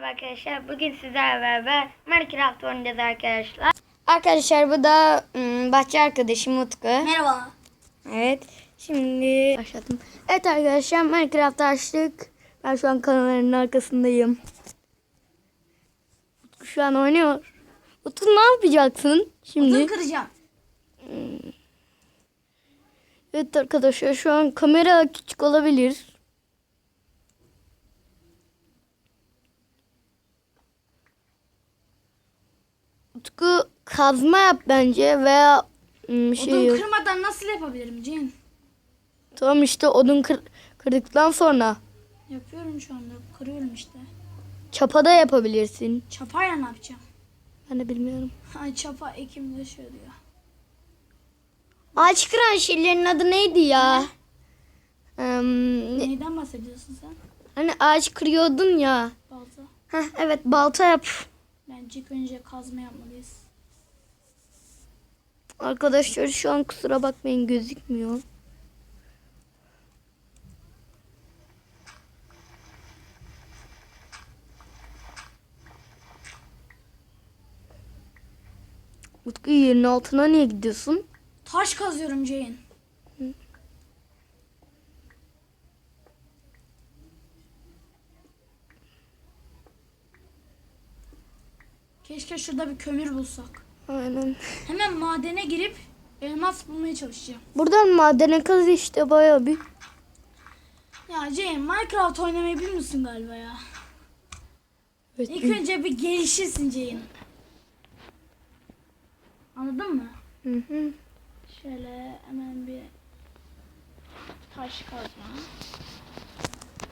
Merhaba arkadaşlar. Bugün sizlerle beraber Minecraft oynayacağız arkadaşlar. Arkadaşlar bu da ım, bahçe arkadaşım Utku. Merhaba. Evet. Şimdi başladım. Evet arkadaşlar Minecraft açtık. Ben şu an kanalların arkasındayım. Utku şu an oynuyor. Utku ne yapacaksın şimdi? Odun kıracağım. Evet arkadaşlar şu an kamera küçük olabilir. Utku kazma yap bence veya ım, şey Odun yok. kırmadan nasıl yapabilirim Cin? Tamam işte odun kır, kırdıktan sonra Yapıyorum şu anda. Kırıyorum işte. çapada yapabilirsin. Çapayla ne yapacağım? Ben de bilmiyorum. Ay çapa ekimde şey diyor. Ağaç kıran şeylerin adı neydi ya? Em, ne- Neyden bahsediyorsun sen? hani ağaç kırıyordun ya. Balta. Heh, evet balta yap. Bence ilk önce kazma yapmalıyız. Arkadaşlar şu an kusura bakmayın gözükmüyor. Utku yerin altına niye gidiyorsun? Taş kazıyorum Jane. Keşke şurada bir kömür bulsak. Aynen. Hemen madene girip elmas bulmaya çalışacağım. Buradan madene kaz işte bayağı bir. Ya Jane Minecraft oynamayı bilmiyorsun galiba ya. Evet. İlk önce bir gelişirsin Jane. Anladın mı? Hı hı. Şöyle hemen bir taş kazma.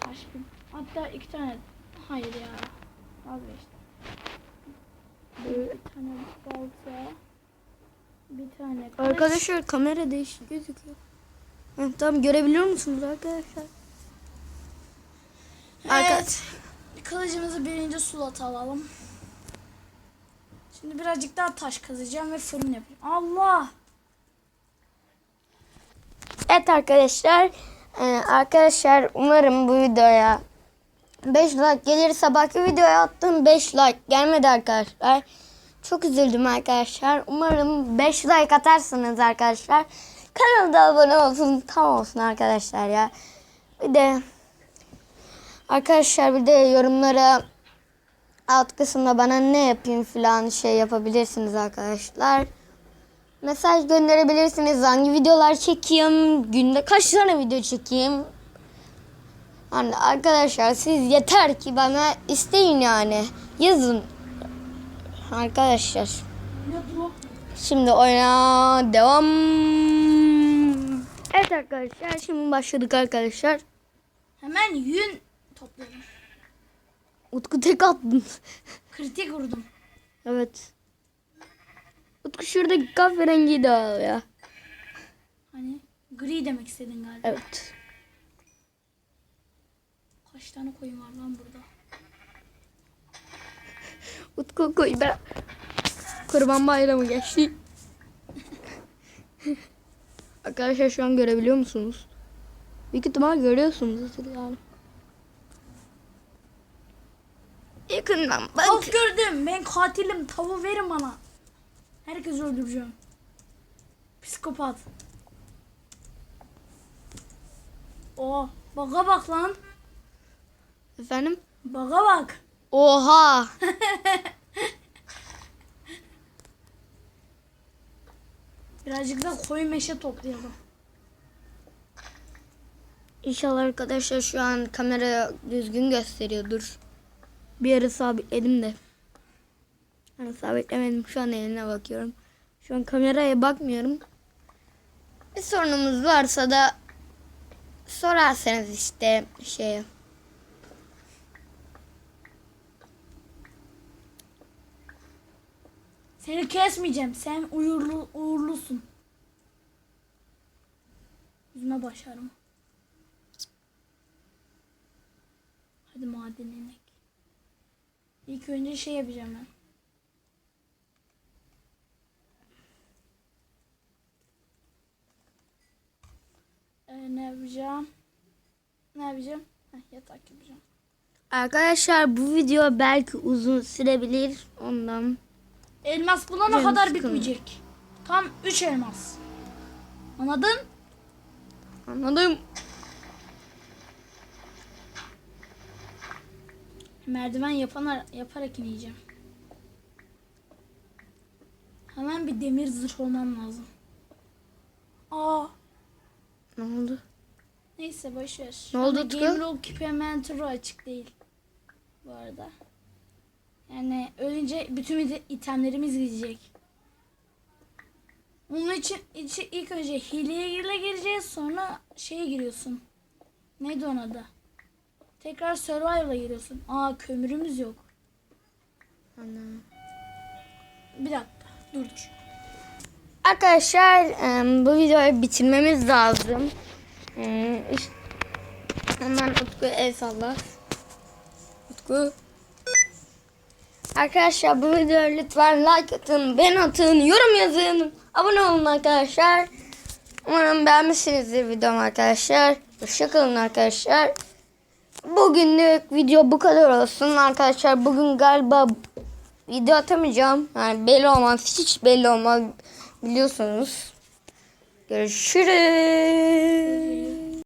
Taş bir... Hatta iki tane... Hayır ya. Vazgeçtim. Bir tane balta. Bir tane. Arkadaşlar kamera değişik gözüküyor. Heh, tamam görebiliyor musunuz arkadaşlar? Evet. Kılıcımızı birinci sulata alalım. Şimdi birazcık daha taş kazacağım ve fırın yapacağım. Allah! Evet arkadaşlar. Ee, arkadaşlar umarım bu videoya 5 like gelir. Sabahki videoya attım 5 like gelmedi arkadaşlar. Çok üzüldüm arkadaşlar. Umarım 5 like atarsınız arkadaşlar. Kanalda abone olsun. Tam olsun arkadaşlar ya. Bir de arkadaşlar bir de yorumlara alt kısımda bana ne yapayım falan şey yapabilirsiniz arkadaşlar. Mesaj gönderebilirsiniz. Hangi videolar çekeyim? Günde kaç tane video çekeyim? Yani arkadaşlar siz yeter ki bana isteyin yani. Yazın. Arkadaşlar. Şimdi oyuna devam. Evet arkadaşlar şimdi başladık arkadaşlar. Hemen yün topladım. Utku tek attın. Kritik vurdum. evet. Utku şuradaki kahverengiyi de al ya. Hani gri demek istedin galiba. Evet. Kaç tane koyun var lan burada? Utku koy ben. Kurban bayramı geçti. Arkadaşlar şu an görebiliyor musunuz? Büyük ihtimal görüyorsunuzdur yani. Yakından bak. Tavuk gördüm. Ben katilim. Tavuğu verin bana. Herkesi öldüreceğim. Psikopat. Oh, baga bak lan. Efendim? Baga bak. Oha. Birazcık da koyu meşe toplayalım. İnşallah arkadaşlar şu an kamera düzgün gösteriyordur. Bir yere sabitledim de. Hani sabitlemedim şu an eline bakıyorum. Şu an kameraya bakmıyorum. Bir sorunumuz varsa da sorarsanız işte şey Seni kesmeyeceğim. Sen uğurlu, uğurlusun. Yüzüme başarım. Hadi maden inek. İlk önce şey yapacağım ben. Ee, ne yapacağım? Ne yapacağım? Heh, yatak yapacağım. Arkadaşlar bu video belki uzun sürebilir ondan. Elmas bulana Canım kadar sıkıldı. bitmeyecek. Tam 3 elmas. Anladın? Anladım. Merdiven yapan yaparak ineceğim. Hemen bir demir zırh olmam lazım. Aa, Ne oldu? neyse boş ver. Ne oldu Utku? Game Log Keeper açık değil. Bu arada. Yani ölünce bütün ite- itemlerimiz gidecek. Onun için içi- ilk önce hileye gire gireceğiz sonra şeye giriyorsun. Neydi onun adı? Tekrar survival'a giriyorsun. Aa kömürümüz yok. Ana. Bir dakika dur dur. Arkadaşlar bu videoyu bitirmemiz lazım. Hemen Utku el salla. Utku. Arkadaşlar bu videoya lütfen like atın, ben atın, yorum yazın. Abone olun arkadaşlar. Umarım beğenmişsinizdir videomu arkadaşlar. Hoşçakalın arkadaşlar. Bugünlük video bu kadar olsun arkadaşlar. Bugün galiba video atamayacağım. Yani belli olmaz. Hiç belli olmaz. Biliyorsunuz. Görüşürüz.